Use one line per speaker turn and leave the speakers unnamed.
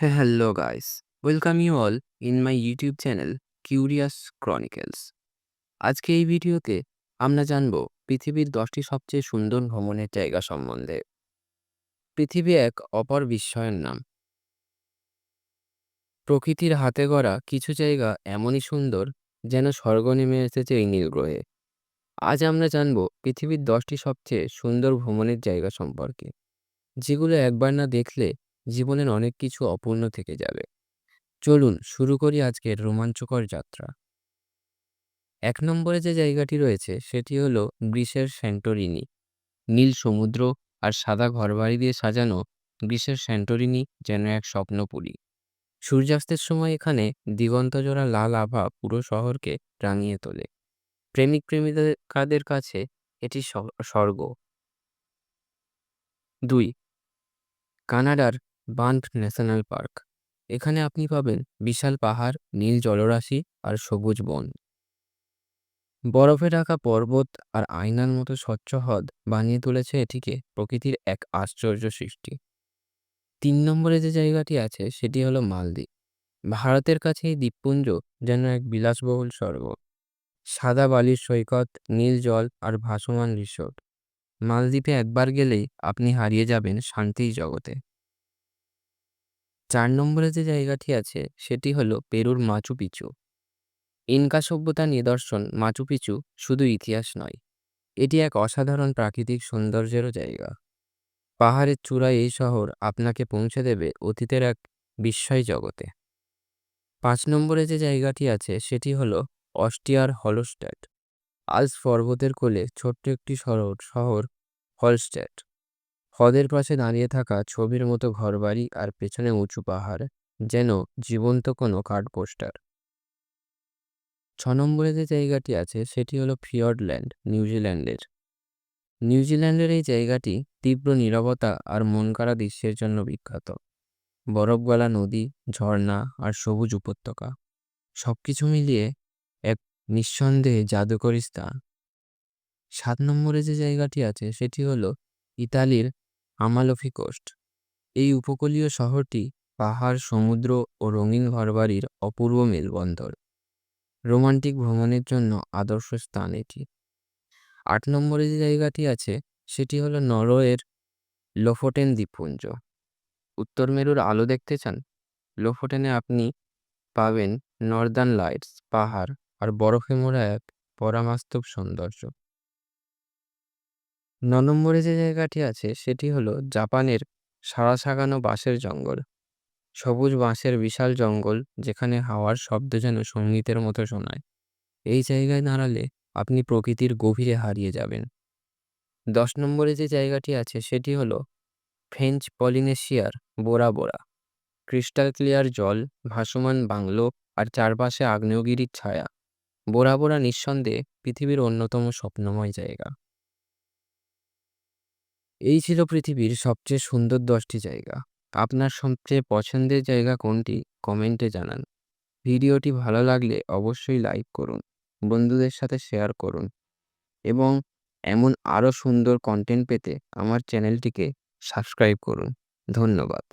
Hello, guys. Welcome you all in my YouTube channel, Curious Chronicles. আজকে এই ভিডিওতে আমরা জানব পৃথিবীর দশটি সবচেয়ে সুন্দর ভ্রমণের জায়গা সম্বন্ধে পৃথিবী এক অপর বিস্ময়ের নাম প্রকৃতির হাতে গড়া কিছু জায়গা এমনই সুন্দর যেন স্বর্গ নেমে এসেছে এই নীল আজ আমরা জানব পৃথিবীর দশটি সবচেয়ে সুন্দর ভ্রমণের জায়গা সম্পর্কে, যেগুলো একবার না দেখলে জীবনের অনেক কিছু অপূর্ণ থেকে যাবে। চলুন শুরু করি আজকের রোমাঞ্চকর যাত্রা। এক নম্বরে যে জায়গাটি রয়েছে, সেটি হলো গ্রিসের স্যান্টোরিনি। নীল সমুদ্র আর সাদা ঘরবাড়ি দিয়ে সাজানো গ্রিসের স্যান্টোরিনি যেন এক স্বপ্নপুরী। সূর্যাস্তের সময় এখানে দিগন্তজোড়া লাল আভা পুরো শহরকে রাঙিয়ে তোলে। প্রেমিক প্রেমিকাদের কাছে এটি স্বর্গ। দুই, কানাডার বান্থ ন্যাশনাল পার্ক। এখানে আপনি পাবেন বিশাল পাহাড়, নীল জলরাশি আর সবুজ বন। বরফে ঢাকা পর্বত আর আয়নার মতো স্বচ্ছ হ্রদ বানিয়ে তুলেছে এটিকে প্রকৃতির এক আশ্চর্য সৃষ্টি। তিন নম্বরে যে জায়গাটি আছে সেটি হলো মালদ্বীপ। ভারতের কাছে এই দ্বীপপুঞ্জ যেন এক বিলাসবহুল স্বর্গ। সাদা বালির সৈকত, নীল জল আর ভাসমান রিসোর্ট। মালদ্বীপে একবার গেলেই আপনি হারিয়ে যাবেন শান্তির জগতে। চার নম্বরে যে জায়গাটি আছে, সেটি হলো পেরুর মাচু পিচু। ইনকা সভ্যতার নিদর্শন, মাচু পিচু শুধু ইতিহাস নয়। এটি এক অসাধারণ প্রাকৃতিক সৌন্দর্যেরও জায়গা। পাহাড়ের চূড়ায় এই শহর আপনাকে পৌঁছে দেবে অতীতের এক বিস্ময় জগতে। পাঁচ নম্বরে যে জায়গাটি আছে, সেটি হলো অস্টিয়ার হলস্ট্যাট আলস পর্বতের কোলে ছোট্ট একটি শহর শহর হলস্ট্যাট হ্রদের পাশে দাঁড়িয়ে থাকা ছবির মতো ঘরবাড়ি আর পেছনে উঁচু পাহাড়, যেন জীবন্ত কোনো কার্ড পোস্টার। ছ নম্বরে যে জায়গাটি আছে, সেটি হলো ফিয়র্ডল্যান্ড নিউজিল্যান্ডের। নিউজিল্যান্ডের এই জায়গাটি তীব্র নীরবতা আর মন কাড়া দৃশ্যের জন্য বিখ্যাত। বরফগলা নদী, ঝর্ণা আর সবুজ উপত্যকা। সব কিছু মিলিয়ে এক নিঃসন্দেহে জাদুকরী স্থান। সাত নম্বরে যে জায়গাটি আছে, সেটি হলো ইতালির আমালফি কোস্ট। এই উপকূলীয় শহরটি পাহাড়, সমুদ্র ও রঙিন ঘরবাড়ির অপূর্ব মেলবন্দর। রোমান্টিক ভ্রমণের জন্য আদর্শ স্থান এটি। আট নম্বরে যে জায়গাটি আছে, সেটি হলো নরওয়ের লোফোটেন দ্বীপপুঞ্জ উত্তর মেরুর আলো দেখতে চান? লোফোটেনে আপনি পাবেন নর্দার্ন লাইটস, পাহাড় আর বরফে মোড়া এক পরামাস্তব সৌন্দর্য। ন নম্বরে যে জায়গাটি আছে, সেটি হলো জাপানের সারা সাগানো বাঁশের জঙ্গল। সবুজ বাঁশের বিশাল জঙ্গল, যেখানে হাওয়ার শব্দ যেন সঙ্গীতের মতো শোনায়। এই জায়গায় দাঁড়ালে আপনি প্রকৃতির গভীরে হারিয়ে যাবেন। দশ নম্বরে যে জায়গাটি আছে, সেটি হলো ফ্রেঞ্চ পলিনেশিয়ার বোরা বোরা। ক্রিস্টাল ক্লিয়ার জল, ভাসমান বাংলো আর চারপাশে আগ্নেয়গিরির ছায়া। বোরা বোরা নিঃসন্দেহে পৃথিবীর অন্যতম স্বপ্নময় জায়গা। এই ছিল পৃথিবীর সবচেয়ে সুন্দর দশটি জায়গা। আপনার সবচেয়ে পছন্দের জায়গা কোনটি? কমেন্টে জানান। ভিডিওটি ভালো লাগলে অবশ্যই লাইক করুন, বন্ধুদের সাথে শেয়ার করুন এবং এমন আরও সুন্দর কন্টেন্ট পেতে আমার চ্যানেলটিকে সাবস্ক্রাইব করুন। ধন্যবাদ।